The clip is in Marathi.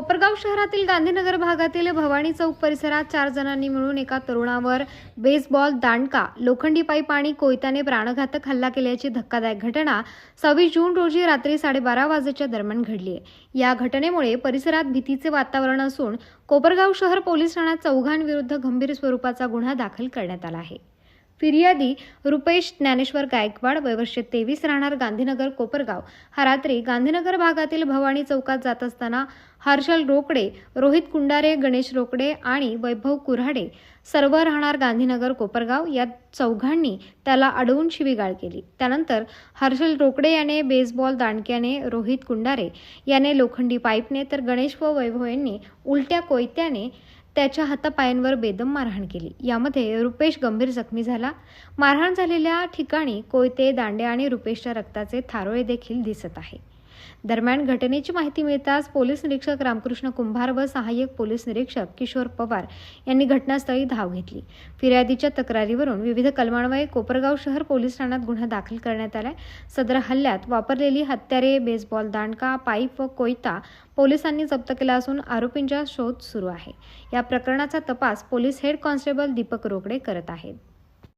कोपरगाव शहरातील गांधीनगर भागातील भवानी चौक परिसरात चार जणांनी मिळून एका तरुणावर बेसबॉल दांडका लोखंडी पाईप आणि कोयत्याने प्राणघातक हल्ला केल्याची धक्कादायक घटना सव्वीस जून रोजी रात्री साडेबारा वाजेच्या दरम्यान घडली आहे. या घटनेमुळे परिसरात भीतीचे वातावरण असून कोपरगाव शहर पोलीस ठाण्यात चौघांविरुद्ध गंभीर स्वरूपाचा गुन्हा दाखल करण्यात आला आहे. फिर्यादी रुपेश ज्ञानेश्वर गायकवाड वयवर्ष तेवीस राहणार गांधीनगर कोपरगाव. हा रात्री गांधीनगर भागातील भवानी चौकात जात असताना हर्षल रोकडे रोहित कुंडारे गणेश रोकडे आणि वैभव कुऱ्हाडे सर्व राहणार गांधीनगर कोपरगाव या चौघांनी त्याला अडवून शिवीगाळ केली. त्यानंतर हर्षल रोकडे याने बेसबॉल दांडक्याने रोहित कुंडारे याने लोखंडी पाईपने तर गणेश व वैभव यांनी उलट्या कोयत्याने त्याच्या हातापायांवर बेदम मारहाण केली. यामध्ये रुपेश गंभीर जखमी झाला. मारहाण झालेल्या ठिकाणी कोयते दांडे आणि रुपेशच्या रक्ताचे थारोळे देखील दिसत आहे. दरम्यान घटनेची माहिती मिळताच पोलीस निरीक्षक रामकृष्ण कुंभार व सहाय्यक पोलीस निरीक्षक किशोर पवार यांनी घटनास्थळी धाव घेतली. फिर्यादीच्या तक्रारीवरून विविध कलमान्वये कोपरगाव शहर पोलीस ठाण्यात गुन्हा दाखल करण्यात आलाय. सदर हल्ल्यात वापरलेली हत्यारे बेसबॉल दांडका पाईप व कोयता पोलिसांनी जप्त केला असून आरोपींचा शोध सुरू आहे. या प्रकरणाचा तपास police head constable Deepak Rokade करत आहेत.